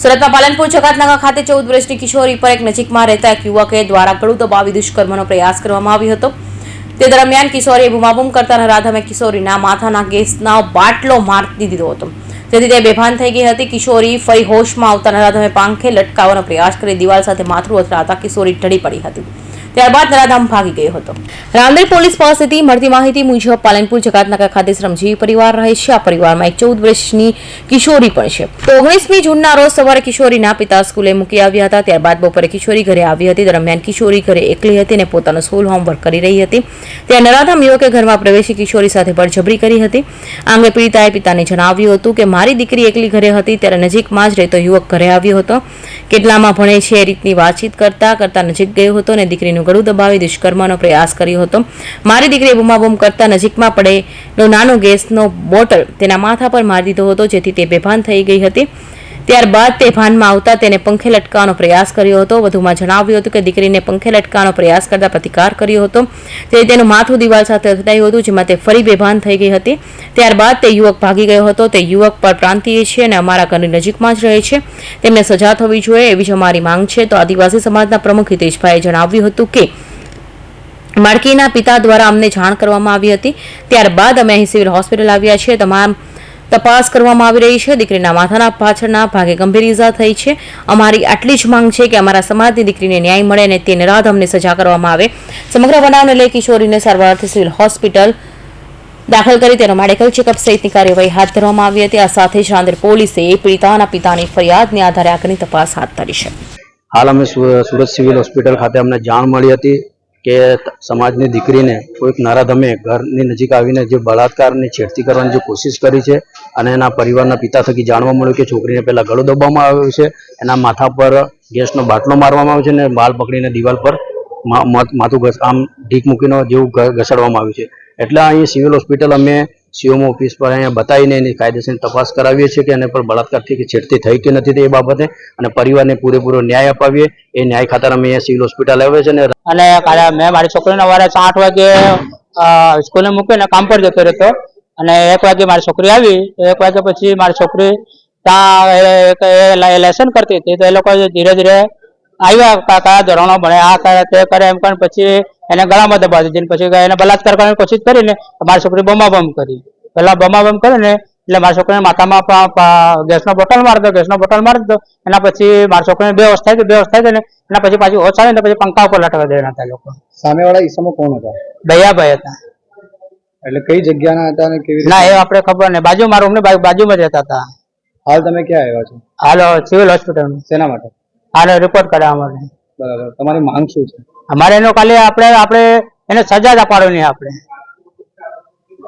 સુરતના પાલનપુર જકાતનગર ખાતે ચૌદ વર્ષની કિશોરી પર એક નજીકમાં રહેતા એક યુવકે દ્વારા ગળું દબાવી દુષ્કર્મનો પ્રયાસ કરવામાં આવ્યો હતો. તે દરમિયાન કિશોરીએ બુમાબુમ કરતા નરાધમે કિશોરીના માથાના ગેસના બાટલો મારી દીધો હતો. જેથી તે બેભાન થઈ ગઈ હતી. કિશોરી ફરી હોશમાં આવતા નરાધમે પાંખે લટકાવવાનો પ્રયાસ કરી દિવાલ સાથે માથું અથડાતા કિશોરી ઢળી પડી હતી. ત્યારબાદ નરાધામ ભાગી ગયો હતો. રાંદેર પોલીસ પાસેથી મળતી માહિતી મુજબ પાલનપુર જકાતનગર ખાતે શ્રમજીવી પરિવાર રહે છે. આ પરિવારમાં એક ચૌદ વર્ષની કિશોરી પણ છે. તો ઓગણીસમી જૂનના રોજ સવારે કિશોરીના પિતા સ્કૂલે મૂકી આવ્યા હતા. ત્યારબાદ બપોરે કિશોરી ઘરે આવી હતી. દરમિયાન કિશોરી ઘરે એકલી હતી અને પોતાનું સ્કૂલ હોમવર્ક કરી રહી હતી. ત્યાં નરાધામ યુવકે ઘરમાં પ્રવેશી કિશોરી સાથે બળજબરી કરી હતી. આ અંગે પીડિતાએ પિતાને જણાવ્યું હતું કે, મારી દીકરી એકલી ઘરે હતી. ત્યારે નજીકમાં જ રહેતો યુવક ઘરે આવ્યો હતો. કેટલામાં ભણે છે એ રીતની વાતચીત કરતા કરતા નજીક ગયો હતો અને દીકરીનું ગળું દબાવી દુષ્કર્મનો પ્રયાસ કર્યો હતો. મારી દીકરીએ બૂમાબૂમ કરતા નજીકમાં પડેલો નાનો ગેસનો બોટલ તેના માથા પર મારી દીધો હતો, જેથી તે બેભાન થઈ ગઈ હતી. ત્યારબાદ તે ભાનમાં આવતા તેને પંખે લટકાવવાનો પ્રયાસ કર્યો હતો. વધુમાં જણાવ્યું હતું કે દીકરીને પંખે લટકાવવાનો પ્રયાસ કરતા પ્રતિકાર કર્યો હતો. જે તેનું માથું દિવાલ સાથે અથડાયું હતું, જેમાં તે ફરી બેભાન થઈ ગઈ હતી. ત્યારબાદ તે યુવક ભાગી ગયો હતો. તે યુવક પર પ્રાંતીય છે અને અમારા ઘરની નજીકમાં જ રહે છે. તેમને સજા થવી જોઈએ એવી જ અમારી માંગ છે. તો આદિવાસી સમાજના પ્રમુખ હિતેશભાઈએ જણાવ્યું હતું કે બાળકીના પિતા દ્વારા અમને જાણ કરવામાં આવી હતી. ત્યારબાદ અમે અહીં સિવિલ હોસ્પિટલ આવ્યા છીએ. તમામ તપાસ કરવામાં આવી રહી છે. દીકરીના માથાના પાછળના ભાગે ગંભીર ઇજા થઈ છે. અમારી આટલી જ માંગ છે કે અમારા સમાજની દીકરીને ન્યાય મળે અને તે નિરાધમને સજા કરવામાં આવે. સમગ્ર બનાવને લઈ કિશોરીને સારવારથી સિવિલ હોસ્પિટલ દાખલ કરી તેનો મેડિકલ ચેકઅપ સહિતની કાર્યવાહી હાથ ધરવામાં આવી હતી. આ સાથે જ રાંદેર પોલીસે પીડિતાના પિતાની ફરિયાદને આધારે આગળની તપાસ હાથ ધરી છે. હાલ અમે સુરત સિવિલ હોસ્પિટલ ખાતે અમને જાણ મળી હતી. કે સમાજની દીકરીને કોઈક નરાધમે ઘરની નજીક આવીને જે બળાત્કારની છેડતી કરવાની જે કોશિશ કરી છે અને એના પરિવારના પિતા થકી જાણવા મળ્યું કે છોકરીને પહેલાં ગળો દબાવવામાં આવ્યો છે, એના માથા પર ગેસનો બાટલો મારવામાં આવ્યો છે અને બાલ પકડીને દિવાલ પર માથું આમ ઢીક મૂકીને જેવું ઘસાડવામાં આવ્યું છે. એટલે અહીં સિવિલ હોસ્પિટલ અમે સીએમ ઓફિસ પર અહીંયા બતાવીને એની કાયદેસરની તપાસ કરાવીએ છીએ કે એને પર બળાત્કારથી કે છેડતી થઈ કે નથી તે એ બાબતે અને પરિવારને પૂરેપૂરો ન્યાય અપાવીએ. એ ન્યાય ખાતર અમે અહીંયા સિવિલ હોસ્પિટલ આવે છે અને અને મેં મારી છોકરીને સવારે આઠ વાગે સ્કૂલે મૂકીને કામ પર જતો રહેતો. અને એક વાગે મારી છોકરી આવી એક વાગે પછી મારી છોકરી ત્યાં લેસન કરતી હતી. તો એ લોકો ધીરે ધીરે આવ્યા કાકા ધોરણો ભણે આ કરે તે કરે એમ કરીને પછી એને ગળામાં દબાવી દીધી. પછી એને બલાત્કાર કરવાની કોશિશ કરીને મારી છોકરી બમાબમ કરી. પેલા બમાબમ કરીને એટલે મારા છોકરીને માથામાં ગેસનો બોટલ મારી દો ગેસનો બોટલ મારી દીધો એના પછી મારા છોકરીને બેહોશ થઈ થાય બેહોશ થઈ થાય ને એના પછી પાછી હોશ આવી ને પછી પંખા ઉપર લટકા દેવાના હતા લોકો. સામેવાળા ઈસમો કોણ હતા? દયાભાઈ હતા. એટલે કઈ જગ્યાના હતા ને કેવી ના એ આપણે ખબર નહીં. બાજુ મારું અમને બાજુમાં જ રહેતા હતા. હાલ તમે ક્યાં આવ્યા છો? હાલ સિવિલ હોસ્પિટલ શેના માટે? હાલો રિપોર્ટ કરાવવા માટે બરાબર. તમારી માંગ શું છે? અમારે એનો ખાલી આપણે આપણે એને સજા જ આપવાની આપણે.